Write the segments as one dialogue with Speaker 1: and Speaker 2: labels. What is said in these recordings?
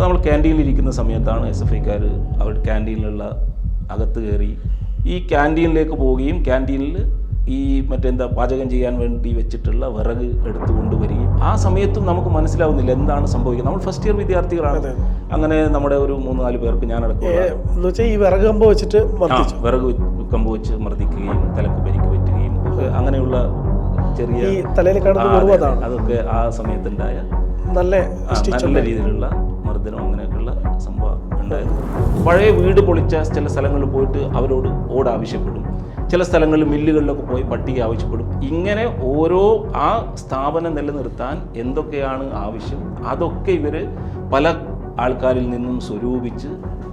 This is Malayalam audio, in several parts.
Speaker 1: അപ്പോൾ നമ്മൾ ക്യാന്റീനിൽ ഇരിക്കുന്ന സമയത്താണ് എസ് എഫ് ഐക്കാർ അവർ ക്യാന്റീനിലുള്ള അകത്ത് കയറി ഈ ക്യാന്റീനിലേക്ക് പോവുകയും ക്യാന്റീനിൽ ഈ മറ്റെന്താ പാചകം ചെയ്യാൻ വേണ്ടി വെച്ചിട്ടുള്ള വിറക് എടുത്തു കൊണ്ടുവരികയും ആ സമയത്തും നമുക്ക് മനസ്സിലാവുന്നില്ല എന്താണ് സംഭവിക്കുന്നത്. നമ്മൾ ഫസ്റ്റ് ഇയർ വിദ്യാർത്ഥികളാണ്. അങ്ങനെ നമ്മുടെ ഒരു മൂന്ന് നാല് പേർക്ക്
Speaker 2: ഞാൻ വെച്ചാൽ ഈ വിറക് കമ്പ് വെച്ചിട്ട്
Speaker 1: വിറക് കമ്പ് വെച്ച് മർദ്ദിക്കുകയും തലക്ക് പരിക്ക് പറ്റുകയും അങ്ങനെയുള്ള ചെറിയ അതൊക്കെ ആ സമയത്തുണ്ടായ
Speaker 2: നല്ല
Speaker 1: നല്ല രീതിയിലുള്ള മർദ്ദനം അങ്ങനെയൊക്കെയുള്ള സംഭവം ഉണ്ടായിരുന്നു. പഴയ വീട് പൊളിച്ച ചില സ്ഥലങ്ങളിൽ പോയിട്ട് അവരോട് ഓട് ആവശ്യപ്പെടും. ചില സ്ഥലങ്ങളിൽ മില്ലുകളിലൊക്കെ പോയി പട്ടിക ആവശ്യപ്പെടും. ഇങ്ങനെ ഓരോ ആ സ്ഥാപനം നിലനിർത്താൻ എന്തൊക്കെയാണ് ആവശ്യം? അതൊക്കെ ഇവർ പല ആൾക്കാരിൽ നിന്നും സ്വരൂപിച്ച്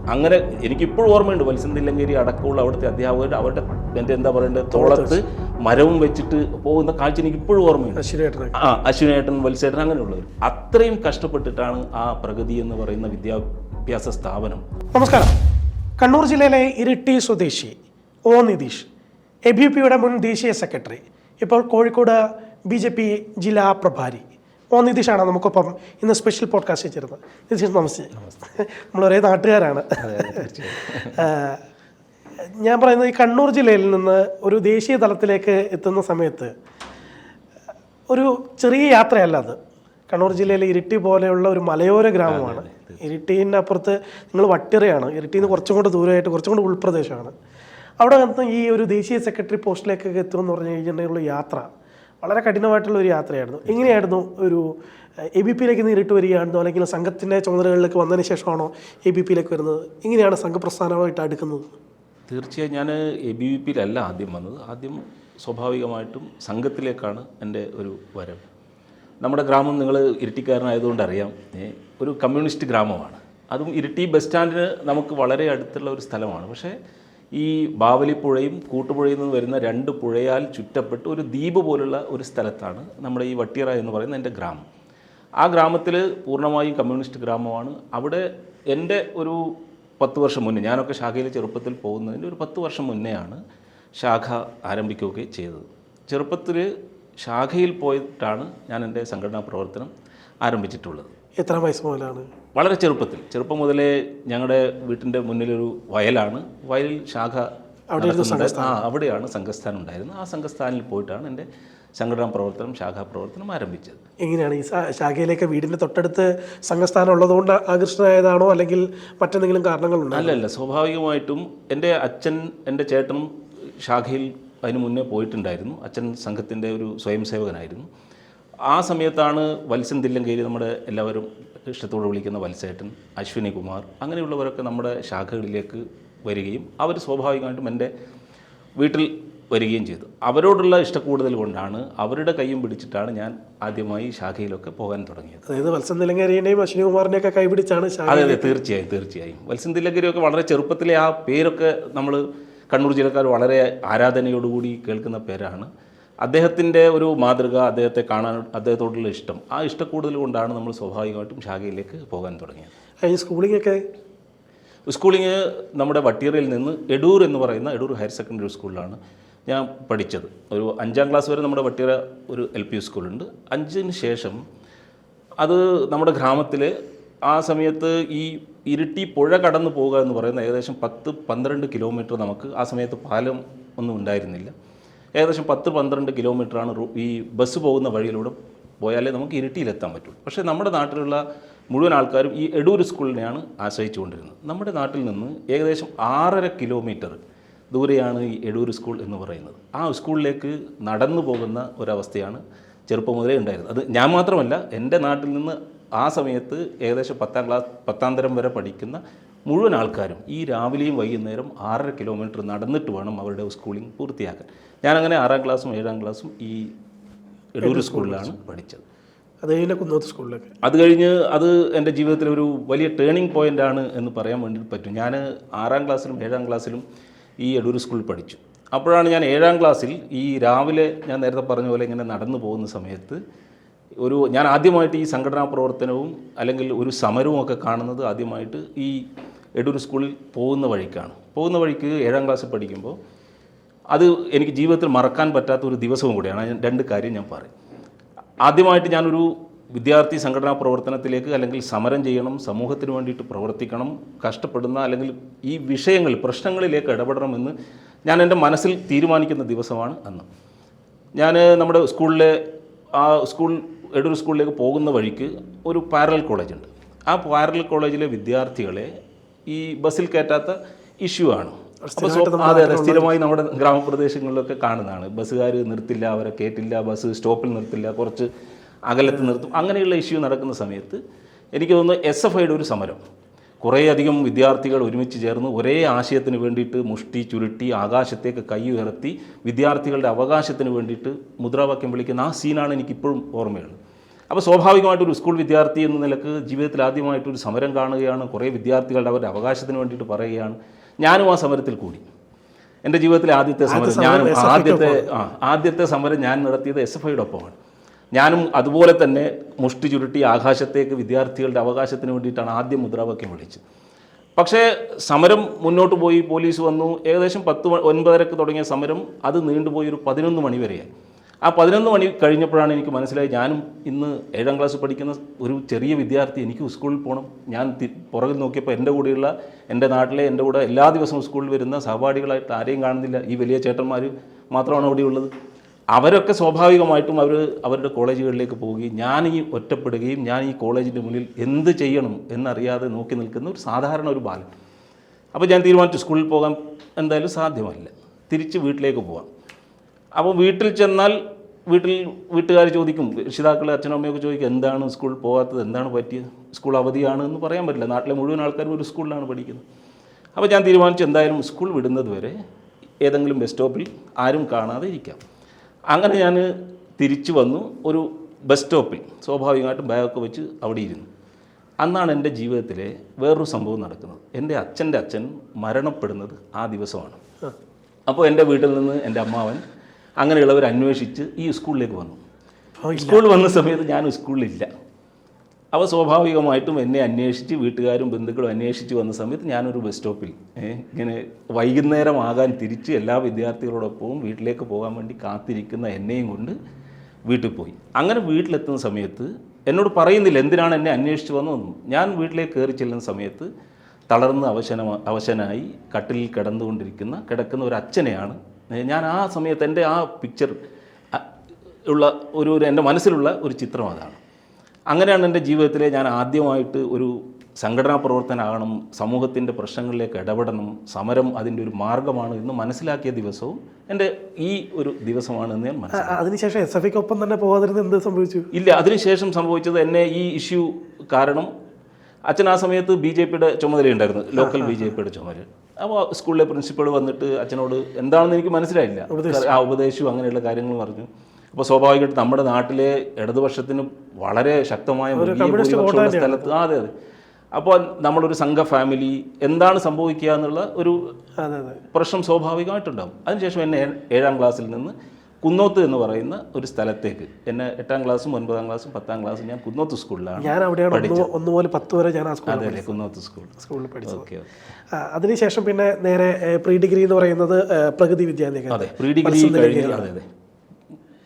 Speaker 1: അങ്ങനെ എനിക്കിപ്പോഴും ഓർമ്മയുണ്ട് വത്സന്തില്ലങ്കേരി അടക്കമുള്ള അവിടുത്തെ അധ്യാപകർ അവരുടെ എന്റെ എന്താ പറയേണ്ടത് തോളത്ത് മരവും വെച്ചിട്ട് പോകുന്ന കാഴ്ച എനിക്ക് ഇപ്പോഴും ഓർമ്മയുണ്ട് ആ അശ്വിനേട്ടൻ വത്സേട്ടൻ അങ്ങനെയുള്ളവർ അത്രയും കഷ്ടപ്പെട്ടിട്ടാണ് ആ പ്രഗതി എന്ന് പറയുന്ന വിദ്യാഭ്യാസ സ്ഥാപനം.
Speaker 2: നമസ്കാരം. കണ്ണൂർ ജില്ലയിലെ ഇരിട്ടി സ്വദേശി ഒ നിതീഷ് എ ബി പിയുടെ മുൻ ദേശീയ സെക്രട്ടറി ഇപ്പോൾ കോഴിക്കോട് ബി ജെ പി ജില്ലാ പ്രഭാരി. ഒ നിതീഷാണ് നമുക്കൊപ്പം ഇന്ന് സ്പെഷ്യൽ പോഡ്കാസ്റ്റ് ചേരുന്നത് നിതീഷ് നമസ്തേ. നമ്മൾ ഒരേ നാട്ടുകാരാണ്. ഞാൻ പറയുന്നത് ഈ കണ്ണൂർ ജില്ലയിൽ നിന്ന് ഒരു ദേശീയ തലത്തിലേക്ക് എത്തുന്ന സമയത്ത് ഒരു ചെറിയ യാത്രയല്ല അത്. കണ്ണൂർ ജില്ലയിലെ ഇരിട്ടി പോലെയുള്ള ഒരു മലയോര ഗ്രാമമാണ്. ഇരിട്ടീന്റെ അപ്പുറത്ത് നിങ്ങൾ വട്ടിറയാണ്. ഇരിട്ടിയിൽ നിന്ന് കുറച്ചും കൂടെ ദൂരമായിട്ട് കുറച്ചും കൂടെ ഉൾപ്രദേശമാണ്. അവിടെ നിന്ന് ഈ ഒരു ദേശീയ സെക്രട്ടറി പോസ്റ്റിലേക്കൊക്കെ എത്തുമെന്ന് പറഞ്ഞു കഴിഞ്ഞിട്ടുണ്ടെങ്കിലുള്ള യാത്ര വളരെ കഠിനമായിട്ടുള്ള ഒരു യാത്രയായിരുന്നു. എങ്ങനെയായിരുന്നു ഒരു എ ബി പിയിലേക്ക് നേരിട്ട് വരികയാണെന്നോ അല്ലെങ്കിൽ സംഘത്തിന്റെ ചുമതലകളിലേക്ക് വന്നതിന് ശേഷമാണോ എ ബി പിയിലേക്ക് വരുന്നത്? എങ്ങനെയാണ് സംഘപ്രസ്ഥാനമായിട്ട് അടുക്കുന്നത്?
Speaker 1: തീർച്ചയായും ഞാൻ എ ബി വി പിയിലല്ല ആദ്യം വന്നത്. ആദ്യം സ്വാഭാവികമായിട്ടും സംഘത്തിലേക്കാണ് എന്റെ ഒരു വരവ്. നമ്മുടെ ഗ്രാമം നിങ്ങൾ ഇരിട്ടിക്കാരനായതുകൊണ്ട് അറിയാം ഒരു കമ്മ്യൂണിസ്റ്റ് ഗ്രാമമാണ്. അതും ഇരിട്ടി ബസ് സ്റ്റാൻഡിന് നമുക്ക് വളരെ അടുത്തുള്ള ഒരു സ്ഥലമാണ്. പക്ഷേ ഈ ബാവലിപ്പുഴയും കൂട്ടുപുഴയിൽ നിന്ന് വരുന്ന രണ്ട് പുഴയാൽ ചുറ്റപ്പെട്ട് ഒരു ദ്വീപ് പോലുള്ള ഒരു സ്ഥലത്താണ് നമ്മുടെ ഈ വട്ടിയറ എന്ന് പറയുന്ന എന്റെ ഗ്രാമം. ആ ഗ്രാമത്തിൽ പൂർണമായും കമ്മ്യൂണിസ്റ്റ് ഗ്രാമമാണ്. അവിടെ എന്റെ ഒരു പത്ത് വർഷം മുന്നേ ഞാനൊക്കെ ശാഖയിൽ ചെറുപ്പത്തിൽ പോകുന്നതിന്റെ ഒരു പത്ത് വർഷം മുന്നെയാണ് ശാഖ ആരംഭിക്കുകയൊക്കെ ചെയ്തത്. ചെറുപ്പത്തിൽ ശാഖയിൽ പോയിട്ടാണ് ഞാൻ എന്റെ സംഘടനാ പ്രവർത്തനം ആരംഭിച്ചിട്ടുള്ളത്.
Speaker 2: എത്ര വയസ്സ് മുതലാണ്?
Speaker 1: വളരെ ചെറുപ്പത്തിൽ. ചെറുപ്പം മുതലേ ഞങ്ങളുടെ വീട്ടിന്റെ മുന്നിലൊരു വയലാണ്. വയലിൽ ശാഖ. ആ അവിടെയാണ് സംഘസ്ഥാനം ഉണ്ടായിരുന്നത്. ആ സംഘസ്ഥാനിൽ പോയിട്ടാണ് എന്റെ സംഘടനാ പ്രവർത്തനം ശാഖാ പ്രവർത്തനം ആരംഭിച്ചത്.
Speaker 2: എങ്ങനെയാണ് ഈ ശാഖയിലേക്ക് വീടിന്റെ തൊട്ടടുത്ത് സംഘസ്ഥാനം ഉള്ളതുകൊണ്ട് ആകർഷണമായതാണോ അല്ലെങ്കിൽ മറ്റെന്തെങ്കിലും കാരണങ്ങളുണ്ടോ?
Speaker 1: അല്ല അല്ല സ്വാഭാവികമായിട്ടും എന്റെ അച്ഛൻ എന്റെ ചേട്ടനും ശാഖയിൽ അതിനു മുന്നേ പോയിട്ടുണ്ടായിരുന്നു. അച്ഛൻ സംഘത്തിന്റെ ഒരു സ്വയം സേവകനായിരുന്നു ആ സമയത്താണ് വത്സൻ തില്ലങ്കേരി നമ്മുടെ എല്ലാവരും ഇഷ്ടത്തോടെ വിളിക്കുന്ന വത്സേട്ടൻ അശ്വിനി കുമാർ അങ്ങനെയുള്ളവരൊക്കെ നമ്മുടെ ശാഖകളിലേക്ക് വരികയും അവർ സ്വാഭാവികമായിട്ടും എന്റെ വീട്ടിൽ വരികയും ചെയ്തു. അവരോടുള്ള ഇഷ്ടക്കൂടുതൽ കൊണ്ടാണ് അവരുടെ കൈയും പിടിച്ചിട്ടാണ് ഞാൻ ആദ്യമായി ശാഖയിലൊക്കെ പോകാൻ തുടങ്ങിയത്.
Speaker 2: അതായത് വത്സൻ തിലങ്കരിയുടെയും അശ്വിനി കുമാറിന്റെ ഒക്കെ കൈപിടിച്ചാണ് ശാഖ
Speaker 1: അതെ അതെ തീർച്ചയായും തീർച്ചയായും. വത്സൻ തിലങ്കരിയൊക്കെ വളരെ ചെറുപ്പത്തിലെ ആ പേരൊക്കെ നമ്മൾ കണ്ണൂർ ജില്ലക്കാർ വളരെ ആരാധനയോടുകൂടി കേൾക്കുന്ന പേരാണ്. അദ്ദേഹത്തിന്റെ ഒരു മാതൃക അദ്ദേഹത്തെ കാണാൻ അദ്ദേഹത്തോടുള്ള ഇഷ്ടം. ആ ഇഷ്ടക്കൂടുതൽ കൊണ്ടാണ് നമ്മൾ സ്വാഭാവികമായിട്ടും ശാഖയിലേക്ക് പോകാൻ തുടങ്ങിയത്.
Speaker 2: ഈ സ്കൂളിങ്ങൊക്കെ?
Speaker 1: സ്കൂളിങ് നമ്മുടെ വട്ടിയറയിൽ നിന്ന് എടൂർ എന്ന് പറയുന്ന എടൂർ ഹയർ സെക്കൻഡറി സ്കൂളിലാണ് ഞാൻ പഠിച്ചത്. ഒരു അഞ്ചാം ക്ലാസ് വരെ നമ്മുടെ വട്ടിയറ ഒരു എൽ പി സ്കൂളുണ്ട്. അഞ്ചിന് ശേഷം അത് നമ്മുടെ ഗ്രാമത്തിൽ ആ സമയത്ത് ഈ ഇരുട്ടി പുഴ കടന്നു പോകുക എന്ന് പറയുന്ന ഏകദേശം പത്ത് പന്ത്രണ്ട് കിലോമീറ്റർ നമുക്ക് ആ സമയത്ത് പാലം ഒന്നും ഉണ്ടായിരുന്നില്ല. ഏകദേശം പത്ത് പന്ത്രണ്ട് കിലോമീറ്ററാണ് ഈ ബസ് പോകുന്ന വഴിയിലൂടെ പോയാലേ നമുക്ക് ഇരിട്ടിയിലെത്താൻ പറ്റുള്ളൂ പക്ഷേ നമ്മുടെ നാട്ടിലുള്ള മുഴുവൻ ആൾക്കാരും ഈ എടൂർ സ്കൂളിനെയാണ് ആശ്രയിച്ചുകൊണ്ടിരുന്നത്. നമ്മുടെ നാട്ടിൽ നിന്ന് ഏകദേശം ആറര കിലോമീറ്റർ ദൂരെയാണ് ഈ എടൂർ സ്കൂൾ എന്ന് പറയുന്നത്. ആ സ്കൂളിലേക്ക് നടന്നു പോകുന്ന ഒരവസ്ഥയാണ് ചെറുപ്പം മുതലേ ഉണ്ടായിരുന്നത്. അത് ഞാൻ മാത്രമല്ല എന്റെ നാട്ടിൽ നിന്ന് ആ സമയത്ത് ഏകദേശം പത്താം ക്ലാസ് പത്താം തരം വരെ പഠിക്കുന്ന മുഴുവൻ ആൾക്കാരും ഈ രാവിലെയും വൈകുന്നേരം ആറര കിലോമീറ്റർ നടന്നിട്ട് വേണം അവരുടെ സ്കൂളിംഗ് പൂർത്തിയാക്കാൻ. ഞാനങ്ങനെ ആറാം ക്ലാസ്സും ഏഴാം ക്ലാസ്സും ഈ എടൂർ സ്കൂളിലാണ് പഠിച്ചത്.
Speaker 2: അത് കഴിഞ്ഞ കുന്നോത്ത് സ്കൂളിലൊക്കെ
Speaker 1: അത് കഴിഞ്ഞ് അത് എന്റെ ജീവിതത്തിലെ ഒരു വലിയ ടേണിംഗ് പോയിന്റ് ആണ് എന്ന് പറയാൻ വേണ്ടി പറ്റും. ഞാൻ ആറാം ക്ലാസ്സിലും ഏഴാം ക്ലാസ്സിലും ഈ എടൂർ സ്കൂളിൽ പഠിച്ചു. അപ്പോഴാണ് ഞാൻ ഏഴാം ക്ലാസ്സിൽ ഈ രാവിലെ ഞാൻ നേരത്തെ പറഞ്ഞ പോലെ ഇങ്ങനെ നടന്നു പോകുന്ന സമയത്ത് ഒരു ഞാൻ ആദ്യമായിട്ട് ഈ സംഘടനാ പ്രവർത്തനവും അല്ലെങ്കിൽ ഒരു സമരവും ഒക്കെ കാണുന്നത് ആദ്യമായിട്ട് ഈ എഡൂർ സ്കൂളിൽ പോകുന്ന വഴിക്കാണ്. പോകുന്ന വഴിക്ക് ഏഴാം ക്ലാസ്സിൽ പഠിക്കുമ്പോൾ അത് എനിക്ക് ജീവിതത്തിൽ മറക്കാൻ പറ്റാത്ത ഒരു ദിവസവും കൂടിയാണ്. രണ്ട് കാര്യം ഞാൻ പറയും. ആദ്യമായിട്ട് ഞാനൊരു വിദ്യാർത്ഥി സംഘടനാ പ്രവർത്തനത്തിലേക്ക് അല്ലെങ്കിൽ സമരം ചെയ്യണം സമൂഹത്തിന് വേണ്ടിയിട്ട് പ്രവർത്തിക്കണം കഷ്ടപ്പെടുന്ന അല്ലെങ്കിൽ ഈ വിഷയങ്ങൾ പ്രശ്നങ്ങളിലേക്ക് ഇടപെടണമെന്ന് ഞാൻ എന്റെ മനസ്സിൽ തീരുമാനിക്കുന്ന ദിവസമാണ് അന്ന്. ഞാൻ നമ്മുടെ സ്കൂളിലെ ആ സ്കൂൾ എടൂർ സ്കൂളിലേക്ക് പോകുന്ന വഴിക്ക് ഒരു പാരലൽ കോളേജുണ്ട് ആ പാരലൽ കോളേജിലെ വിദ്യാർത്ഥികളെ ഈ ബസ്സിൽ കയറ്റാത്ത ഇഷ്യൂ ആണ്. അപ്പോൾ അതെ അതെ സ്ഥിരമായി നമ്മുടെ ഗ്രാമപ്രദേശങ്ങളിലൊക്കെ കാണുന്നതാണ്. ബസ്സുകാർ നിർത്തില്ല അവരെ കയറ്റില്ല ബസ് സ്റ്റോപ്പിൽ നിർത്തില്ല കുറച്ച് അകലത്ത് നിർത്തും. അങ്ങനെയുള്ള ഇഷ്യൂ നടക്കുന്ന സമയത്ത് എനിക്ക് തോന്നുന്നു എസ് എഫ് ഐയുടെ ഒരു സമരം. കുറേയധികം വിദ്യാർത്ഥികൾ ഒരുമിച്ച് ചേർന്ന് ഒരേ ആശയത്തിന് വേണ്ടിയിട്ട് മുഷ്ടി ചുരുട്ടി ആകാശത്തേക്ക് കൈ ഉയർത്തി വിദ്യാർത്ഥികളുടെ അവകാശത്തിന് വേണ്ടിയിട്ട് മുദ്രാവാക്യം വിളിക്കുന്ന ആ സീനാണ് എനിക്കിപ്പോഴും ഓർമ്മയുള്ളത്. അപ്പോൾ സ്വാഭാവികമായിട്ട് ഒരു സ്കൂൾ വിദ്യാർത്ഥി എന്ന നിലയ്ക്ക് ജീവിതത്തിൽ ആദ്യമായിട്ടൊരു സമരം കാണുകയാണ്. കുറേ വിദ്യാർത്ഥികളുടെ അവരുടെ അവകാശത്തിന് വേണ്ടിയിട്ട് പറയുകയാണ്. ഞാനും ആ സമരത്തിൽ കൂടി. എന്റെ ജീവിതത്തിലെ ആദ്യത്തെ സമരം ഞാനും ആദ്യത്തെ ആ ആദ്യത്തെ സമരം ഞാൻ നടത്തിയത് എസ് എഫ് ഐയുടെ ഒപ്പമാണ്. ഞാനും അതുപോലെ തന്നെ മുഷ്ടി ചുരുട്ടി ആകാശത്തേക്ക് വിദ്യാർത്ഥികളുടെ അവകാശത്തിന് വേണ്ടിയിട്ടാണ് ആദ്യം മുദ്രാവാക്യം വിളിച്ചത്. പക്ഷേ സമരം മുന്നോട്ട് പോയി പോലീസ് വന്നു. ഏകദേശം പത്ത് ഒൻപതരക്ക് തുടങ്ങിയ സമരം അത് നീണ്ടുപോയി ഒരു പതിനൊന്ന് മണി വരെയായി. ആ പതിനൊന്ന് മണി കഴിഞ്ഞപ്പോഴാണ് എനിക്ക് മനസ്സിലായി ഞാനും ഇന്ന് ഏഴാം ക്ലാസ് പഠിക്കുന്ന ഒരു ചെറിയ വിദ്യാർത്ഥി എനിക്ക് സ്കൂളിൽ പോകണം ഞാൻ പുറകിൽ നോക്കിയപ്പോൾ എന്റെ കൂടെയുള്ള എന്റെ നാട്ടിലെ എന്റെ കൂടെ എല്ലാ ദിവസവും സ്കൂളിൽ വരുന്ന സഹപാഠികളായിട്ട് ആരെയും കാണുന്നില്ല. ഈ വലിയ ചേട്ടന്മാർ മാത്രമാണ് അവിടെയുള്ളത്. അവരൊക്കെ സ്വാഭാവികമായിട്ടും അവർ അവരുടെ കോളേജുകളിലേക്ക് പോവുകയും ഞാൻ ഈ ഒറ്റപ്പെടുകയും ഞാൻ ഈ കോളേജിന്റെ മുന്നിൽ എന്ത് ചെയ്യണം എന്നറിയാതെ നോക്കി നിൽക്കുന്ന ഒരു സാധാരണ ഒരു ബാലൻ. അപ്പോൾ ഞാൻ തീരുമാനിച്ചു സ്കൂളിൽ പോകാൻ എന്തായാലും സാധ്യമല്ല. തിരിച്ച് വീട്ടിലേക്ക് പോകാം അപ്പോൾ വീട്ടിൽ ചെന്നാൽ വീട്ടിൽ വീട്ടുകാർ ചോദിക്കും രക്ഷിതാക്കൾ അച്ഛനും അമ്മയൊക്കെ ചോദിക്കും എന്താണ് സ്കൂളിൽ പോകാത്തത് എന്താണ് പറ്റിയത്? സ്കൂൾ അവധിയാണ് എന്ന് പറയാൻ പറ്റില്ല. നാട്ടിലെ മുഴുവൻ ആൾക്കാരും ഒരു സ്കൂളിലാണ് പഠിക്കുന്നത്. അപ്പോൾ ഞാൻ തീരുമാനിച്ചു എന്തായാലും സ്കൂൾ വിടുന്നത് വരെ ഏതെങ്കിലും ബസ് സ്റ്റോപ്പിൽ ആരും കാണാതെ ഇരിക്കാം. അങ്ങനെ ഞാൻ തിരിച്ചു വന്നു ഒരു ബസ് സ്റ്റോപ്പിൽ. സ്വാഭാവികമായിട്ടും ബാഗൊക്കെ വെച്ച് അവിടെ ഇരുന്നു. അന്നാണ് എന്റെ ജീവിതത്തിലെ വേറൊരു സംഭവം നടക്കുന്നത്. എന്റെ അച്ഛന്റെ അച്ഛൻ മരണപ്പെടുന്നത് ആ ദിവസമാണ്. അപ്പോൾ എന്റെ വീട്ടിൽ നിന്ന് എന്റെ അമ്മാവൻ അങ്ങനെയുള്ളവർ അന്വേഷിച്ച് ഈ സ്കൂളിലേക്ക് വന്നു. സ്കൂളിൽ വന്ന സമയത്ത് ഞാൻ സ്കൂളിലില്ല. അപ്പോൾ സ്വാഭാവികമായിട്ടും എന്നെ അന്വേഷിച്ച് വീട്ടുകാരും ബന്ധുക്കളും അന്വേഷിച്ച് വന്ന സമയത്ത് ഞാനൊരു ബസ് സ്റ്റോപ്പിൽ ഇങ്ങനെ വൈകുന്നേരം ആകാൻ തിരിച്ച് എല്ലാ വിദ്യാർത്ഥികളോടൊപ്പവും വീട്ടിലേക്ക് പോകാൻ വേണ്ടി കാത്തിരിക്കുന്ന എന്നെയും കൊണ്ട് വീട്ടിൽ പോയി. അങ്ങനെ വീട്ടിലെത്തുന്ന സമയത്ത് എന്നോട് പറയുന്നില്ല എന്തിനാണ് എന്നെ അന്വേഷിച്ച് വന്നതെന്നും. ഞാൻ വീട്ടിലേക്ക് കയറി ചെല്ലുന്ന സമയത്ത് തളർന്ന് അവശന അവശനായി കട്ടിലിൽ കിടന്നുകൊണ്ടിരിക്കുന്ന കിടക്കുന്ന ഒരു അച്ഛനെയാണ് ഞാൻ ആ സമയത്ത് എന്റെ ആ പിക്ചർ ഉള്ള ഒരു എന്റെ മനസ്സിലുള്ള ഒരു ചിത്രം അതാണ്. അങ്ങനെയാണ് എന്റെ ജീവിതത്തിലെ ഞാൻ ആദ്യമായിട്ട് ഒരു സംഘടനാ പ്രവർത്തനമാകണം സമൂഹത്തിന്റെ പ്രശ്നങ്ങളിലേക്ക് ഇടപെടണം സമരം അതിന്റെ ഒരു മാർഗമാണ് എന്ന് മനസ്സിലാക്കിയ ദിവസവും എന്റെ ഈ ഒരു ദിവസമാണ് എന്ന് ഞാൻ മനസ്സിലാക്കി.
Speaker 2: അതിനുശേഷം എസ് എഫ് ഒപ്പം തന്നെ പോകാതിരുന്ന എന്ത് സംഭവിച്ചു?
Speaker 1: ഇല്ല അതിനുശേഷം സംഭവിച്ചത് എന്നെ ഈ ഇഷ്യൂ കാരണം അച്ഛൻ ആ സമയത്ത് ബി ജെ പിയുടെ ചുമതലയുണ്ടായിരുന്നു ലോക്കൽ ബി ജെ പിയുടെ ചുമതല. അപ്പോൾ സ്കൂളിലെ പ്രിൻസിപ്പൾ വന്നിട്ട് അച്ഛനോട് എന്താണെന്ന് എനിക്ക് മനസ്സിലായില്ല. ആ ഉപദേശവും അങ്ങനെയുള്ള കാര്യങ്ങൾ പറഞ്ഞു. അപ്പോൾ സ്വാഭാവികമായിട്ട് നമ്മുടെ നാട്ടിലെ ഇടതുപക്ഷത്തിന് വളരെ ശക്തമായ ഭൂരിപക്ഷമുള്ള സ്ഥലത്ത് അതെ അതെ. അപ്പോൾ നമ്മളൊരു സംഘ ഫാമിലി എന്താണ് സംഭവിക്കുക എന്നുള്ള ഒരു പ്രശ്നം സ്വാഭാവികമായിട്ടുണ്ടാകും അതിനുശേഷം എന്നെ ഏഴാം ക്ലാസ്സിൽ നിന്ന് കുന്നോത്ത് എന്ന് പറയുന്ന ഒരു സ്ഥലത്തേക്ക് എന്നെ എട്ടാം ക്ലാസ്സും ഒൻപതാം ക്ലാസ്സും പത്താം ക്ലാസ്സും ഞാൻ കുന്നോത്ത് സ്കൂളിലാണ്
Speaker 2: ഞാൻ അവിടെയാണ് ഒന്ന് മുതൽ പത്ത് വരെ ഞാൻ ആ സ്കൂളിൽ
Speaker 1: അതെ കുന്നോത്ത് സ്കൂൾ
Speaker 2: സ്കൂളിൽ പഠിച്ചു
Speaker 1: ഓക്കെ
Speaker 2: അതിനുശേഷം പിന്നെ നേരെ പ്രീ ഡിഗ്രി എന്ന് പറയുന്നത് പ്രകൃതി വിദ്യാലയം
Speaker 1: അതെ പ്രീ ഡിഗ്രി അതെ അതെ.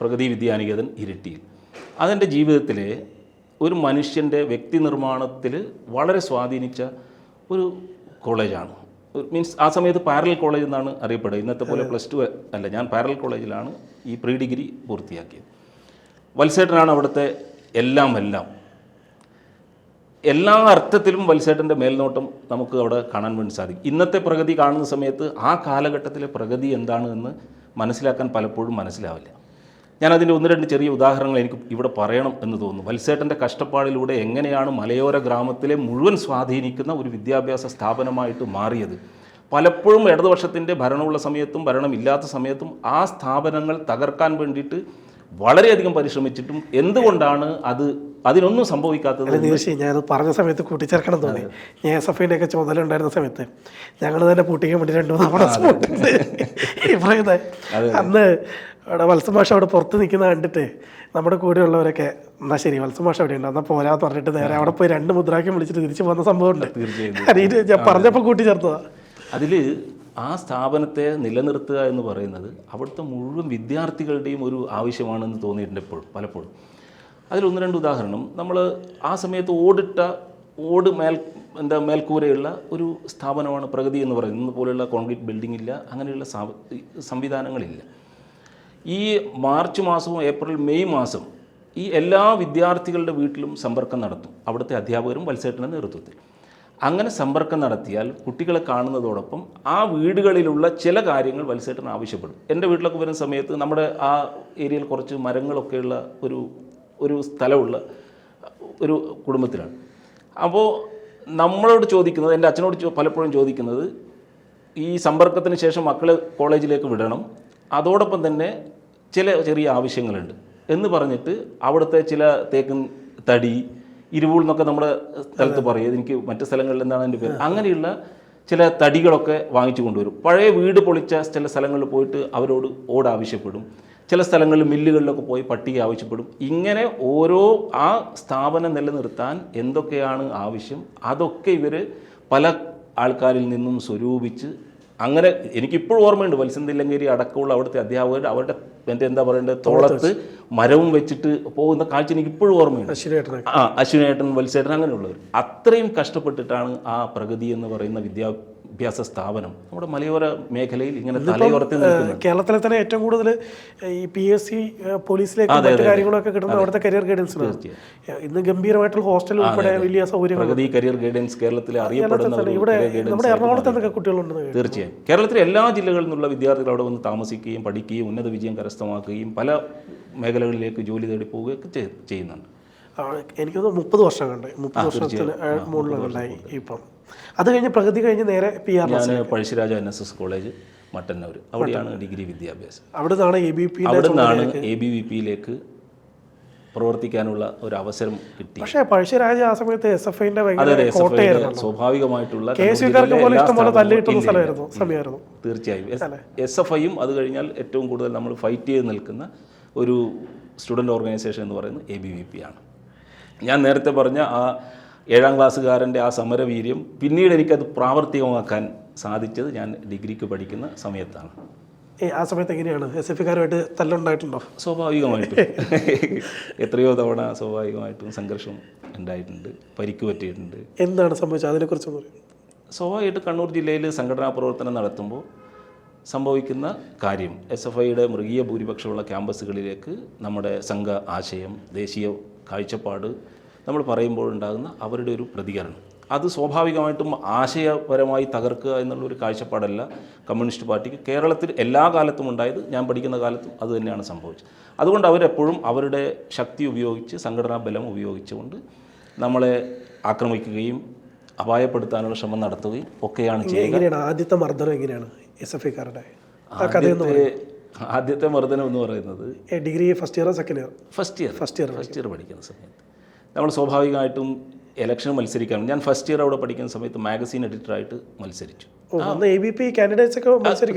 Speaker 1: പ്രഗതി വിദ്യാനികേതൻ ഇരിട്ടിയിൽ അതെന്റെ ജീവിതത്തിൽ ഒരു മനുഷ്യന്റെ വ്യക്തി നിർമ്മാണത്തിൽ വളരെ സ്വാധീനിച്ച ഒരു കോളേജാണ്. മീൻസ് ആ സമയത്ത് പാരലൽ കോളേജ് എന്നാണ് അറിയപ്പെടുക. ഇന്നത്തെ പോലെ പ്ലസ് ടു അല്ല ഞാൻ പാരലൽ കോളേജിലാണ് ഈ പ്രീ ഡിഗ്രി പൂർത്തിയാക്കിയത്. വത്സേട്ടനാണ് അവിടുത്തെ എല്ലാം എല്ലാം. എല്ലാ അർത്ഥത്തിലും വത്സേട്ടന്റെ മേൽനോട്ടം നമുക്ക് അവിടെ കാണാൻ വേണ്ടി സാധിക്കും. ഇന്നത്തെ പ്രഗതി കാണുന്ന സമയത്ത് ആ കാലഘട്ടത്തിലെ പ്രഗതി എന്താണ് എന്ന് മനസ്സിലാക്കാൻ പലപ്പോഴും മനസ്സിലാവില്ല. ഞാൻ അതിന്റെ ഒന്ന് രണ്ട് ചെറിയ ഉദാഹരണങ്ങൾ എനിക്ക് ഇവിടെ പറയണം എന്ന് തോന്നുന്നു. വത്സേട്ടന്റെ കഷ്ടപ്പാടിലൂടെ എങ്ങനെയാണ് മലയോര ഗ്രാമത്തിലെ മുഴുവൻ സ്വാധീനിക്കുന്ന ഒരു വിദ്യാഭ്യാസ സ്ഥാപനമായിട്ട് മാറിയത്? പലപ്പോഴും ഇടതുപക്ഷത്തിന്റെ ഭരണമുള്ള സമയത്തും ഭരണമില്ലാത്ത സമയത്തും ആ സ്ഥാപനങ്ങൾ തകർക്കാൻ വേണ്ടിയിട്ട് വളരെയധികം പരിശ്രമിച്ചിട്ടും എന്തുകൊണ്ടാണ് അത് അതിനൊന്നും സംഭവിക്കാത്തത്
Speaker 2: തീർച്ചയായും ഞാൻ പറഞ്ഞ സമയത്ത് കൂട്ടിച്ചേർക്കണം തോന്നി. ഞാൻ എസ് എഫ് ഒക്കെ ചുമതല ഉണ്ടായിരുന്ന സമയത്ത്. ഞങ്ങൾ തന്നെ പൂട്ടിക്കാൻ വേണ്ടി രണ്ടു മൂന്ന് അന്ന് അവിടെ വത്സമാഷ അവിടെ പുറത്ത് നിൽക്കുന്ന കണ്ടിട്ട് നമ്മുടെ കൂടെയുള്ളവരൊക്കെ എന്നാ ശരി വത്സമാഷ അവിടെ ഉണ്ട്? എന്നാൽ പോരാന്ന് പറഞ്ഞിട്ട് നേരെ അവിടെ പോയി രണ്ട് മുദ്രാക്യം വിളിച്ചിട്ട് തിരിച്ചു വന്ന സംഭവമുണ്ട്
Speaker 1: തീർച്ചയായും
Speaker 2: ഞാൻ പറഞ്ഞപ്പോൾ കൂട്ടിച്ചേർത്തതാ
Speaker 1: അതിൽ ആ സ്ഥാപനത്തെ നിലനിർത്തുക എന്ന് പറയുന്നത് അവിടുത്തെ മുഴുവൻ വിദ്യാർത്ഥികളുടെയും ഒരു ആവശ്യമാണെന്ന് തോന്നിയിട്ടുണ്ട് എപ്പോഴും പലപ്പോഴും. അതിലൊന്ന് രണ്ട് ഉദാഹരണം. നമ്മൾ ആ സമയത്ത് ഓടിട്ട ഓട് മേൽ എന്താ മേൽക്കൂരയുള്ള ഒരു സ്ഥാപനമാണ് പ്രഗതി എന്ന് പറയുന്നത്. ഇന്ന് പോലെയുള്ള കോൺക്രീറ്റ് ബിൽഡിംഗ് ഇല്ല അങ്ങനെയുള്ള സംവിധാനങ്ങളില്ല. ഈ മാർച്ച് മാസവും ഏപ്രിൽ മെയ് മാസം ഈ എല്ലാ വിദ്യാർത്ഥികളുടെ വീട്ടിലും സമ്പർക്കം നടത്തും. അവിടുത്തെ അധ്യാപകരും വത്സേട്ടന്റെ നേതൃത്വത്തിൽ. അങ്ങനെ സമ്പർക്കം നടത്തിയാൽ കുട്ടികളെ കാണുന്നതോടൊപ്പം ആ വീടുകളിലുള്ള ചില കാര്യങ്ങൾ വത്സേട്ടൻ ആവശ്യപ്പെടും. എന്റെ വീട്ടിലൊക്കെ വരുന്ന സമയത്ത് നമ്മുടെ ആ ഏരിയയിൽ കുറച്ച് മരങ്ങളൊക്കെയുള്ള ഒരു ഒരു സ്ഥലമുള്ള ഒരു കുടുംബത്തിലാണ്. അപ്പോൾ നമ്മളോട് ചോദിക്കുന്നത് എന്റെ അച്ഛനോട് പലപ്പോഴും ചോദിക്കുന്നത് ഈ സമ്പർക്കത്തിന് ശേഷം മക്കളെ കോളേജിലേക്ക് വിടണം. അതോടൊപ്പം തന്നെ ചില ചെറിയ ആവശ്യങ്ങളുണ്ട്. എന്ന് പറഞ്ഞിട്ട് അവിടുത്തെ ചില തേക്കും തടി ഇരുവൂൾ എന്നൊക്കെ നമ്മുടെ സ്ഥലത്ത് പറയും. എനിക്ക് മറ്റു സ്ഥലങ്ങളിൽ എന്താണ് എന്റെ പേര്. അങ്ങനെയുള്ള ചില തടികളൊക്കെ വാങ്ങിച്ചു കൊണ്ടുവരും. പഴയ വീട് പൊളിച്ച ചില സ്ഥലങ്ങളിൽ പോയിട്ട് അവരോട് ഓട് ആവശ്യപ്പെടും. ചില സ്ഥലങ്ങളിൽ മില്ലുകളിലൊക്കെ പോയി പട്ടിക ആവശ്യപ്പെടും. ഇങ്ങനെ ഓരോ ആ സ്ഥാപനം നിലനിർത്താൻ എന്തൊക്കെയാണ് ആവശ്യം അതൊക്കെ ഇവർ പല ആൾക്കാരിൽ നിന്നും സ്വരൂപിച്ച് അങ്ങനെ എനിക്കിപ്പോഴും ഓർമ്മയുണ്ട് വത്സന്തില്ലങ്കേരി അടക്കമുള്ള അവിടുത്തെ അധ്യാപകർ അവരുടെ എന്റെ എന്താ പറയേണ്ടത് തോളത്ത് മരവും വെച്ചിട്ട് പോകുന്ന കാഴ്ച എനിക്ക് ഇപ്പോഴും ഓർമ്മയുണ്ട്.
Speaker 2: അശ്വിനേട്ടൻ
Speaker 1: ആ അശ്വിനേട്ടൻ വത്സേട്ടൻ അങ്ങനെയുള്ളവർ. അത്രയും കഷ്ടപ്പെട്ടിട്ടാണ് ആ പ്രഗതി എന്ന് പറയുന്ന വിദ്യാഭ്യാസ സ്ഥാപനം. നമ്മുടെ മലയോര മേഖലയിൽ ഇങ്ങനെ തലയോർത്തി
Speaker 2: കേരളത്തിലെ തന്നെ ഏറ്റവും കൂടുതൽ ഈ പി എസ് സി പോലീസിലേക്ക് മറ്റു കാര്യങ്ങളൊക്കെ കിട്ടുന്ന അവിടുത്തെ കരിയർ ഗൈഡൻസ് ഇന്ന് ഗംഭീരമായിട്ടുള്ള ഹോസ്റ്റൽ ഉൾപ്പെടെ വലിയ സൗകര്യങ്ങൾ
Speaker 1: കരിയർ ഗൈഡൻസ് കേരളത്തിലെ അറിയപ്പെടുന്ന
Speaker 2: ഇവിടെ നമ്മുടെ എറണാകുളത്ത് എന്തൊക്കെ കുട്ടികളുണ്ടെന്ന് കേട്ടു.
Speaker 1: തീർച്ചയായും. കേരളത്തിലെ എല്ലാ ജില്ലകളിൽ നിന്നുള്ള വിദ്യാർത്ഥികൾ അവിടെ വന്ന് താമസിക്കുകയും പഠിക്കുകയും ഉന്നത വിജയം കരസ്ഥമാക്കുകയും പല മേഖലകളിലേക്ക് ജോലി തേടി പോവുകയൊക്കെ ചെയ്- ചെയ്യുന്നുണ്ട്.
Speaker 2: ആ, തോന്നുന്നു മുപ്പത് വർഷം കണ്ട്. മുപ്പത് വർഷത്തിന് മുകളിലുണ്ടായി ഇപ്പം. അത് കഴിഞ്ഞ് പ്രകൃതി കഴിഞ്ഞ് നേരെ P R
Speaker 1: Pazhassiraja N S S college Mattannur. അവിടെയാണ് ഡിഗ്രി വിദ്യാഭ്യാസം.
Speaker 2: അവിടെ നിന്നാണ് എ ബി പി
Speaker 1: അവിടെ നിന്നാണ് എ ബി വി പിയിലേക്ക് പ്രവർത്തിക്കാനുള്ള ഒരു അവസരം കിട്ടി.
Speaker 2: പക്ഷേ പഴശ്ശിരാജ ആ സമയത്ത് എസ് എഫ് ഐന്റെ
Speaker 1: സ്വാഭാവികമായിട്ടുള്ള തീർച്ചയായും. എസ് എഫ് ഐയും അത് കഴിഞ്ഞാൽ ഏറ്റവും കൂടുതൽ നമ്മൾ ഫൈറ്റ് ചെയ്ത് നിൽക്കുന്ന ഒരു സ്റ്റുഡന്റ് ഓർഗനൈസേഷൻ എന്ന് പറയുന്നത് എ ബി വി പി ആണ്. ഞാൻ നേരത്തെ പറഞ്ഞ ആ ഏഴാം ക്ലാസ്സുകാരന്റെ ആ സമരവീര്യം പിന്നീട് എനിക്കത് പ്രാവർത്തികമാക്കാൻ സാധിച്ചത് ഞാൻ ഡിഗ്രിക്ക് പഠിക്കുന്ന സമയത്താണ്.
Speaker 2: ആ സമയത്ത് എങ്ങനെയാണ്? എസ് എഫ് കാരുമായിട്ട് തല്ലുണ്ടായിട്ടുണ്ടോ?
Speaker 1: സ്വാഭാവികമായിട്ടും. എത്രയോ തവണ സ്വാഭാവികമായിട്ടും സംഘർഷം ഉണ്ടായിട്ടുണ്ട് പരിക്ക് പറ്റിയിട്ടുണ്ട്
Speaker 2: എന്താണ് സംഭവിച്ചത്? അതിനെക്കുറിച്ച് പറയും.
Speaker 1: സ്വാഭാവികമായിട്ട് കണ്ണൂർ ജില്ലയിൽ സംഘടനാ പ്രവർത്തനം നടത്തുമ്പോൾ സംഭവിക്കുന്ന കാര്യം എസ് എഫ് ഐയുടെ മൃഗീയ ഭൂരിപക്ഷമുള്ള ക്യാമ്പസുകളിലേക്ക് നമ്മുടെ സംഘ ആശയം ദേശീയ കാഴ്ചപ്പാട് നമ്മൾ പറയുമ്പോഴുണ്ടാകുന്ന അവരുടെ ഒരു പ്രതികരണം. അത് സ്വാഭാവികമായിട്ടും ആശയപരമായി തകർക്കുക എന്നുള്ളൊരു കാഴ്ചപ്പാടല്ല കമ്മ്യൂണിസ്റ്റ് പാർട്ടിക്ക് കേരളത്തിൽ എല്ലാ കാലത്തും ഉണ്ടായത് ഞാൻ പഠിക്കുന്ന കാലത്തും അത് തന്നെയാണ് സംഭവിച്ചത്. അതുകൊണ്ട് അവരെപ്പോഴും അവരുടെ ശക്തി ഉപയോഗിച്ച് സംഘടനാ ബലം ഉപയോഗിച്ചുകൊണ്ട് നമ്മളെ ആക്രമിക്കുകയും അപായപ്പെടുത്താനുള്ള ശ്രമം നടത്തുകയും ഒക്കെയാണ് ചെയ്യുക.
Speaker 2: എങ്ങനെയാണ്? ആദ്യത്തെ മർദ്ദനം എങ്ങനെയാണ്? എസ് എഫ് ഐക്കാരുടെ
Speaker 1: ആദ്യത്തെ മർദ്ദനം എന്ന് പറയുന്നത്
Speaker 2: degree first year second year
Speaker 1: first year
Speaker 2: first year
Speaker 1: first year പഠിക്കുന്ന സമയത്ത്. നമ്മൾ സ്വാഭാവികമായിട്ടും ഇലക്ഷൻ മത്സരിക്കാൻ ഞാൻ ഫസ്റ്റ് ഇയർ അവിടെ പഠിക്കുന്ന സമയത്ത് മാഗസീൻ എഡിറ്ററായിട്ട് മത്സരിച്ചു.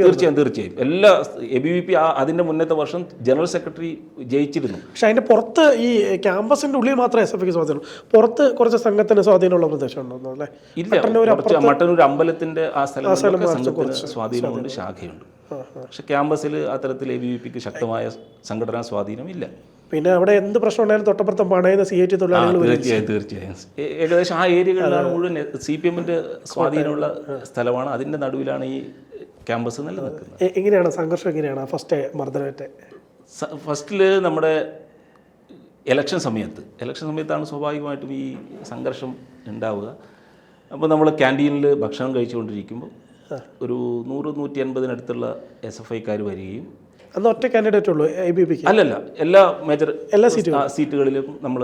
Speaker 1: തീർച്ചയായും തീർച്ചയായും. എല്ലാ എ ബി വി പി അതിന്റെ മുന്നത്തെ വർഷം ജനറൽ സെക്രട്ടറി ജയിച്ചിരുന്നു.
Speaker 2: പക്ഷെ അതിന്റെ പുറത്ത് ഈ ക്യാമ്പസിന്റെ ഉള്ളിൽ മാത്രമേ എസ് എഫ് ഐക്ക് സ്വാധീനം പുറത്ത് കുറച്ച് സംഘത്തിന് സ്വാധീനമുള്ള പ്രദേശമുണ്ടോ അല്ലേ
Speaker 1: ഇല്ല മട്ടന്നൂർ അമ്പലത്തിന്റെ ആ സ്ഥലം സംഘത്തിന് സ്വാധീനമുണ്ട് ശാഖയുണ്ട്. പക്ഷെ ക്യാമ്പസിൽ അത്തരത്തിൽ എ ബി വി പിക്ക് ശക്തമായ സംഘടനാ സ്വാധീനം ഇല്ല.
Speaker 2: പിന്നെ അവിടെ എന്ത് പ്രശ്നം ഉണ്ടായാലും തൊട്ടപ്പുറത്ത് പണയുന്ന സി ഐ ടി തൊഴിലാളികൾ
Speaker 1: തീർച്ചയായും തീർച്ചയായും. ഏകദേശം ആ ഏരിയകളിലാണ് മുഴുവൻ സി പി എമ്മിന്റെ സ്വാധീനമുള്ള സ്ഥലമാണ്. അതിന്റെ നടുവിലാണ് ഈ ക്യാമ്പസ് നിലനിൽക്കുന്നത്.
Speaker 2: എങ്ങനെയാണ്? സംഘർഷം എങ്ങനെയാണ്? ഫസ്റ്റ് മർദ്ദനത്തെ?
Speaker 1: ഫസ്റ്റിൽ നമ്മുടെ ഇലക്ഷൻ സമയത്ത്. ഇലക്ഷൻ സമയത്താണ് സ്വാഭാവികമായിട്ടും ഈ സംഘർഷം ഉണ്ടാവുക. അപ്പോൾ നമ്മൾ ക്യാന്റീനിൽ ഭക്ഷണം കഴിച്ചുകൊണ്ടിരിക്കുമ്പോൾ ഒരു നൂറ് നൂറ്റി അൻപതിനടുത്തുള്ള എസ് എഫ് ഐക്കാർ വരികയും
Speaker 2: അന്ന് ഒറ്റ കാൻഡിഡേറ്റ് ഉള്ളൂ എ ബി പിക്ക്
Speaker 1: അല്ലല്ല എല്ലാ മേജർ
Speaker 2: എല്ലാ
Speaker 1: സീറ്റ് സീറ്റുകളിലും നമ്മൾ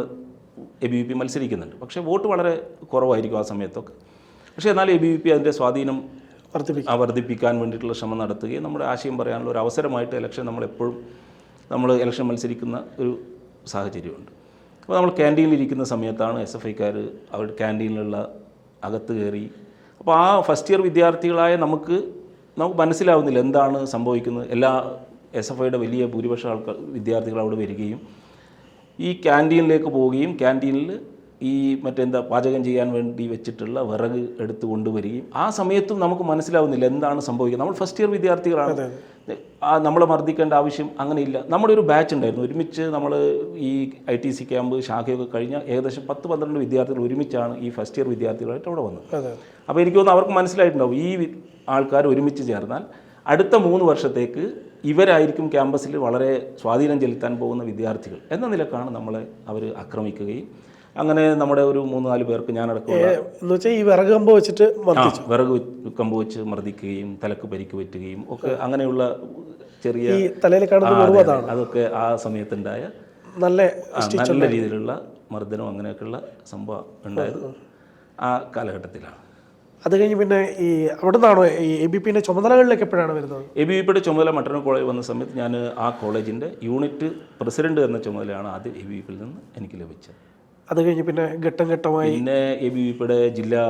Speaker 1: എ ബി വി പി മത്സരിക്കുന്നുണ്ട്. പക്ഷേ വോട്ട് വളരെ കുറവായിരിക്കും ആ സമയത്തൊക്കെ. പക്ഷേ എന്നാൽ എ ബി വി പി അതിന്റെ സ്വാധീനം വർദ്ധിപ്പിക്കാൻ വർദ്ധിപ്പിക്കാൻ വേണ്ടിയിട്ടുള്ള ശ്രമം നടത്തുകയും നമ്മുടെ ആശയം പറയാനുള്ള ഒരു അവസരമായിട്ട് ഇലക്ഷൻ നമ്മളെപ്പോഴും നമ്മൾ ഇലക്ഷൻ മത്സരിക്കുന്ന ഒരു സാഹചര്യമുണ്ട്. അപ്പോൾ നമ്മൾ ക്യാന്റീനിലിരിക്കുന്ന സമയത്താണ് എസ് എഫ് ഐക്കാർ അവരുടെ ക്യാന്റീനിലുള്ള അകത്ത് കയറി അപ്പോൾ ആ ഫസ്റ്റ് ഇയർ വിദ്യാർത്ഥികളായ നമുക്ക് നമുക്ക് മനസ്സിലാവുന്നില്ല എന്താണ് സംഭവിക്കുന്നത്. എല്ലാ എസ് എഫ് ഐയുടെ വലിയ ഭൂരിപക്ഷം ആൾക്കാർ വിദ്യാർത്ഥികൾ അവിടെ വരികയും ഈ ക്യാന്റീനിലേക്ക് പോവുകയും ക്യാന്റീനിൽ ഈ മറ്റെന്താ പാചകം ചെയ്യാൻ വേണ്ടി വെച്ചിട്ടുള്ള വിറക് എടുത്ത് കൊണ്ടുവരികയും ആ സമയത്തും നമുക്ക് മനസ്സിലാവുന്നില്ല എന്താണ് സംഭവിക്കുന്നത്. നമ്മൾ ഫസ്റ്റ് ഇയർ വിദ്യാർത്ഥികളാണ്. ആ നമ്മളെ മർദ്ദിക്കേണ്ട ആവശ്യം അങ്ങനെയില്ല. നമ്മുടെ ഒരു ബാച്ച് ഉണ്ടായിരുന്നു. ഒരുമിച്ച് നമ്മൾ ഈ ഐ ടി സി ക്യാമ്പ് ശാഖയൊക്കെ കഴിഞ്ഞ ഏകദേശം പത്ത് പന്ത്രണ്ട് വിദ്യാർത്ഥികൾ ഒരുമിച്ചാണ് ഈ ഫസ്റ്റ് ഇയർ വിദ്യാർത്ഥികളായിട്ട് അവിടെ വന്നത്. അപ്പോൾ എനിക്ക് തോന്നുന്നു അവർക്ക് മനസ്സിലായിട്ടുണ്ടാവും ഈ ആൾക്കാർ ഒരുമിച്ച് ചേർന്നാൽ അടുത്ത മൂന്ന് വർഷത്തേക്ക് ഇവരായിരിക്കും ക്യാമ്പസിൽ വളരെ സ്വാധീനം ചെലുത്താൻ പോകുന്ന വിദ്യാർത്ഥികൾ എന്ന നിലക്കാണ് നമ്മളെ അവർ ആക്രമിക്കുകയും അങ്ങനെ നമ്മുടെ ഒരു മൂന്ന് നാല് പേർക്ക് ഞാൻ
Speaker 2: എന്ന് വെച്ചാൽ ഈ വിറക് കമ്പ് വെച്ചിട്ട്
Speaker 1: വിറക് കമ്പ് വെച്ച് മർദ്ദിക്കുകയും തലക്ക് പരിക്ക് പറ്റുകയും ഒക്കെ അങ്ങനെയുള്ള ചെറിയ
Speaker 2: തലയിൽ കാണുന്ന
Speaker 1: അതൊക്കെ ആ സമയത്തുണ്ടായ
Speaker 2: നല്ല
Speaker 1: നല്ല രീതിയിലുള്ള മർദ്ദനം അങ്ങനെയൊക്കെയുള്ള സംഭവം ഉണ്ടായത് ആ കാലഘട്ടത്തിലാണ്.
Speaker 2: അത് കഴിഞ്ഞ് പിന്നെ ഈ അവിടെ നിന്നാണോ ഈ എ ബി പിന്നെ ചുമതലകളിലേക്ക് എപ്പോഴാണ് വരുന്നത്?
Speaker 1: എ ബി പിയുടെ ചുമതല മട്ടന്നൂർ കോളേജ് വന്ന സമയത്ത് ഞാൻ ആ കോളേജിന്റെ യൂണിറ്റ് പ്രസിഡന്റ് എന്ന ചുമതലയാണ് ആദ്യം എ ബി പിയിൽ നിന്ന് എനിക്ക് ലഭിച്ചത്.
Speaker 2: അത് കഴിഞ്ഞ് പിന്നെ ഘട്ടം ഘട്ടമായി
Speaker 1: പിന്നെ എ ബി വി പിയുടെ ജില്ലാ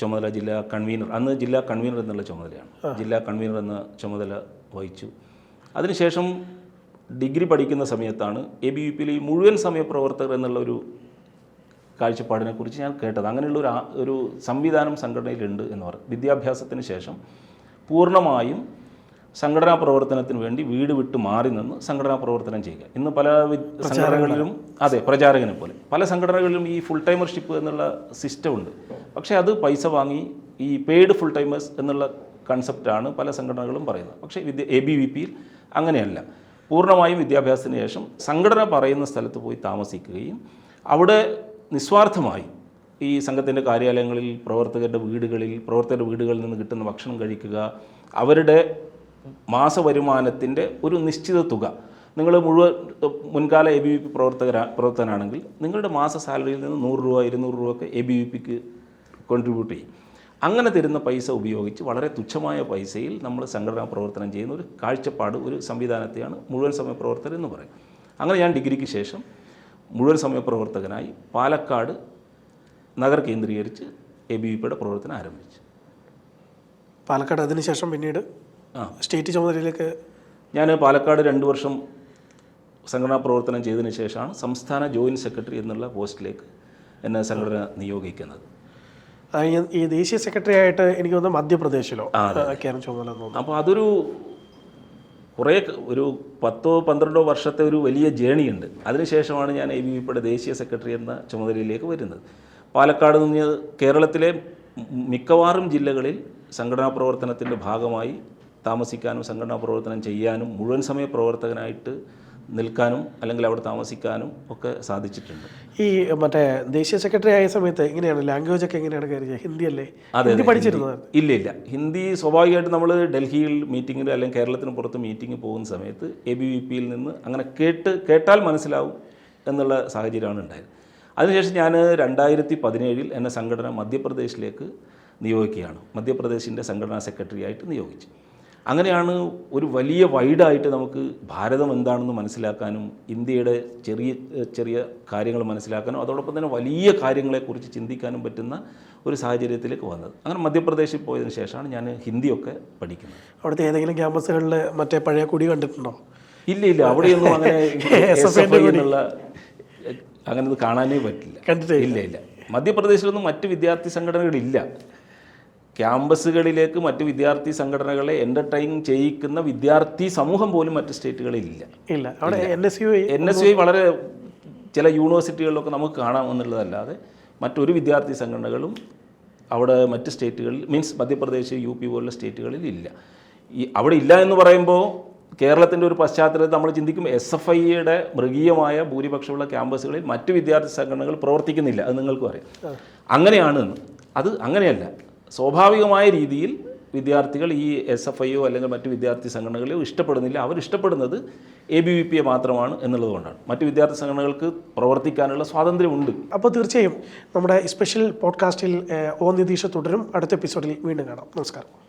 Speaker 1: ചുമതല ജില്ലാ കൺവീനർ. അന്ന് ജില്ലാ കൺവീനർ എന്നുള്ള ചുമതലയാണ്. ജില്ലാ കൺവീനർ എന്ന ചുമതല വഹിച്ചു. അതിനുശേഷം ഡിഗ്രി പഠിക്കുന്ന സമയത്താണ് എ ബി വി പിയിൽ ഈ മുഴുവൻ സമയ പ്രവർത്തകർ എന്നുള്ള ഒരു കാഴ്ചപ്പാടിനെ കുറിച്ച് ഞാൻ കേട്ടത്. അങ്ങനെയുള്ള ഒരു ഒരു സംവിധാനം സംഘടനയിലുണ്ട് എന്ന് പറയും വിദ്യാഭ്യാസത്തിന് ശേഷം പൂർണമായും സംഘടനാ പ്രവർത്തനത്തിന് വേണ്ടി വീട് വിട്ട് മാറി നിന്ന് സംഘടനാ പ്രവർത്തനം ചെയ്യുക. ഇന്ന് പല സംഘടനകളിലും അതെ പ്രചാരകനെ പോലെ. പല സംഘടനകളിലും ഈ ഫുൾ ടൈമർഷിപ്പ് എന്നുള്ള സിസ്റ്റം ഉണ്ട്. പക്ഷേ അത് പൈസ വാങ്ങി ഈ പെയ്ഡ് ഫുൾ ടൈമേഴ്സ് എന്നുള്ള കൺസെപ്റ്റാണ് പല സംഘടനകളും പറയുന്നത്. പക്ഷേ വിദ്യ എ ബി വി പിയിൽ അങ്ങനെയല്ല. പൂർണമായും വിദ്യാഭ്യാസത്തിന് ശേഷം സംഘടന പറയുന്ന സ്ഥലത്ത് പോയി താമസിക്കുകയും അവിടെ നിസ്വാർത്ഥമായി ഈ സംഘത്തിന്റെ കാര്യാലയങ്ങളിൽ പ്രവർത്തകരുടെ വീടുകളിൽ പ്രവർത്തകരുടെ വീടുകളിൽ നിന്ന് കിട്ടുന്ന ഭക്ഷണം കഴിക്കുക അവരുടെ മാസവരുമാനത്തിന്റെ ഒരു നിശ്ചിത തുക. നിങ്ങൾ മുഴുവൻ മുൻകാല എ ബി വി പി പ്രവർത്തകരാ പ്രവർത്തകനാണെങ്കിൽ നിങ്ങളുടെ മാസ സാലറിയിൽ നിന്ന് നൂറ് രൂപ ഇരുന്നൂറ് രൂപ ഒക്കെ എ ബി വി പിക്ക് കോൺട്രിബ്യൂട്ട് ചെയ്യും. അങ്ങനെ തരുന്ന പൈസ ഉപയോഗിച്ച് വളരെ തുച്ഛമായ പൈസയിൽ നമ്മൾ സംഘടനാ പ്രവർത്തനം ചെയ്യുന്ന ഒരു കാഴ്ചപ്പാട് ഒരു സംവിധാനത്തെയാണ് മുഴുവൻ സമയ പ്രവർത്തകർ എന്ന് പറയും. അങ്ങനെ ഞാൻ ഡിഗ്രിക്ക് ശേഷം മുഴുവൻ സമയ പ്രവർത്തകനായി പാലക്കാട് നഗർ കേന്ദ്രീകരിച്ച് എ ബി വി പിയുടെ പ്രവർത്തനം ആരംഭിച്ചു.
Speaker 2: പാലക്കാട് അതിനുശേഷം പിന്നീട്? സ്റ്റേറ്റ് ചുമതലയിലേക്ക്
Speaker 1: ഞാൻ പാലക്കാട് രണ്ട് വർഷം സംഘടനാ പ്രവർത്തനം ചെയ്തതിന് ശേഷമാണ് സംസ്ഥാന ജോയിന്റ് സെക്രട്ടറി എന്നുള്ള പോസ്റ്റിലേക്ക് എന്നെ സംഘടന നിയോഗിക്കുന്നത്.
Speaker 2: ഈ- ദേശീയ സെക്രട്ടറി ആയിട്ട് എനിക്ക് തോന്നുന്നു മധ്യപ്രദേശിലോ ചുമതല
Speaker 1: അപ്പോൾ അതൊരു കുറേ ഒരു പത്തോ പന്ത്രണ്ടോ വർഷത്തെ ഒരു വലിയ ജേണി ഉണ്ട്. അതിനുശേഷമാണ് ഞാൻ എ ബി വി പിയുടെ ദേശീയ സെക്രട്ടറി എന്ന ചുമതലയിലേക്ക് വരുന്നത്. പാലക്കാട് നിന്ന് കേരളത്തിലെ മിക്കവാറും ജില്ലകളിൽ സംഘടനാ പ്രവർത്തനത്തിന്റെ ഭാഗമായി താമസിക്കാനും സംഘടനാ പ്രവർത്തനം ചെയ്യാനും മുഴുവൻ സമയ പ്രവർത്തകനായിട്ട് നിൽക്കാനും അല്ലെങ്കിൽ അവിടെ താമസിക്കാനും ഒക്കെ സാധിച്ചിട്ടുണ്ട്.
Speaker 2: ഈ മറ്റേ ദേശീയ സെക്രട്ടറി ആയ സമയത്ത് എങ്ങനെയാണ്? ലാംഗ്വേജ് ഒക്കെ എങ്ങനെയാണ് കയറിയത് ഹിന്ദി അല്ലേ?
Speaker 1: അതെ,
Speaker 2: ഹിന്ദി പഠിച്ചിരുന്നത്
Speaker 1: ഇല്ല ഇല്ല. ഹിന്ദി സ്വാഭാവികമായിട്ട് നമ്മൾ ഡൽഹിയിൽ മീറ്റിങ്ങിൽ അല്ലെങ്കിൽ കേരളത്തിന് പുറത്ത് മീറ്റിംഗ് പോകുന്ന സമയത്ത് എ ബി വി പിയിൽ നിന്ന് അങ്ങനെ കേട്ട് കേട്ടാൽ മനസ്സിലാവും എന്നുള്ള സാഹചര്യമാണ് ഉണ്ടായത്. അതിനുശേഷം ഞാൻ രണ്ടായിരത്തി പതിനേഴിൽ എന്നെ സംഘടന മധ്യപ്രദേശിലേക്ക് നിയോഗിക്കുകയാണ്. മധ്യപ്രദേശിന്റെ സംഘടനാ സെക്രട്ടറി ആയിട്ട് നിയോഗിച്ചു. അങ്ങനെയാണ് ഒരു വലിയ വൈഡായിട്ട് നമുക്ക് ഭാരതം എന്താണെന്ന് മനസ്സിലാക്കാനും ഇന്ത്യയുടെ ചെറിയ ചെറിയ കാര്യങ്ങൾ മനസ്സിലാക്കാനും അതോടൊപ്പം തന്നെ വലിയ കാര്യങ്ങളെക്കുറിച്ച് ചിന്തിക്കാനും പറ്റുന്ന ഒരു സാഹചര്യത്തിലേക്ക് വന്നത്. അങ്ങനെ മധ്യപ്രദേശിൽ പോയതിന് ശേഷമാണ് ഞാൻ ഹിന്ദിയൊക്കെ പഠിക്കുന്നത്.
Speaker 2: അവിടുത്തെ ഏതെങ്കിലും ക്യാമ്പസുകളിൽ മറ്റേ പഴയ കുടി കണ്ടിട്ടുണ്ടോ?
Speaker 1: ഇല്ല ഇല്ല. അവിടെയൊന്നും അങ്ങനെ എന്നുള്ള അങ്ങനെ കാണാനേ പറ്റില്ല.
Speaker 2: കണ്ടിട്ടേ
Speaker 1: ഇല്ല ഇല്ല. മധ്യപ്രദേശിലൊന്നും മറ്റ് വിദ്യാർത്ഥി സംഘടനകളില്ല. ക്യാമ്പസുകളിലേക്ക് മറ്റ് വിദ്യാർത്ഥി സംഘടനകളെ എന്റർടൈൻ ചെയ്യിക്കുന്ന വിദ്യാർത്ഥി സമൂഹം പോലും മറ്റ് സ്റ്റേറ്റുകളിൽ ഇല്ല.
Speaker 2: ഇല്ല. അവിടെ N S U
Speaker 1: N S U വളരെ ചില യൂണിവേഴ്സിറ്റികളിലൊക്കെ നമുക്ക് കാണാമെന്നുള്ളതല്ലാതെ മറ്റൊരു വിദ്യാർത്ഥി സംഘടനകളും അവിടെ മറ്റ് സ്റ്റേറ്റുകളിൽ മീൻസ് മധ്യപ്രദേശ് യു പി പോലുള്ള സ്റ്റേറ്റുകളിൽ ഇല്ല. ഈ അവിടെ ഇല്ല എന്ന് പറയുമ്പോൾ കേരളത്തിന്റെ ഒരു പശ്ചാത്തലത്തിൽ നമ്മൾ ചിന്തിക്കും എസ് എഫ് ഐയുടെ മൃഗീയമായ ഭൂരിപക്ഷമുള്ള ക്യാമ്പസുകളിൽ മറ്റ് വിദ്യാർത്ഥി സംഘടനകൾ പ്രവർത്തിക്കുന്നില്ല. അത് നിങ്ങൾക്കും അറിയാം. അങ്ങനെയാണ്. അത് അങ്ങനെയല്ല. സ്വാഭാവികമായ രീതിയിൽ വിദ്യാർത്ഥികൾ ഈ എസ് എഫ് ഐയോ അല്ലെങ്കിൽ മറ്റ് വിദ്യാർത്ഥി സംഘടനകളെയോ ഇഷ്ടപ്പെടുന്നില്ല. അവരിഷ്ടപ്പെടുന്നത് എ ബി വി പിയെ മാത്രമാണ് എന്നുള്ളതുകൊണ്ടാണ് മറ്റ് വിദ്യാർത്ഥി സംഘടനകൾക്ക് പ്രവർത്തിക്കാനുള്ള സ്വാതന്ത്ര്യമുണ്ട്
Speaker 2: അപ്പോൾ തീർച്ചയായും നമ്മുടെ സ്പെഷ്യൽ പോഡ്കാസ്റ്റിൽ ഓ നിതീഷ് തുടരും. അടുത്ത എപ്പിസോഡിൽ വീണ്ടും കാണാം. നമസ്കാരം.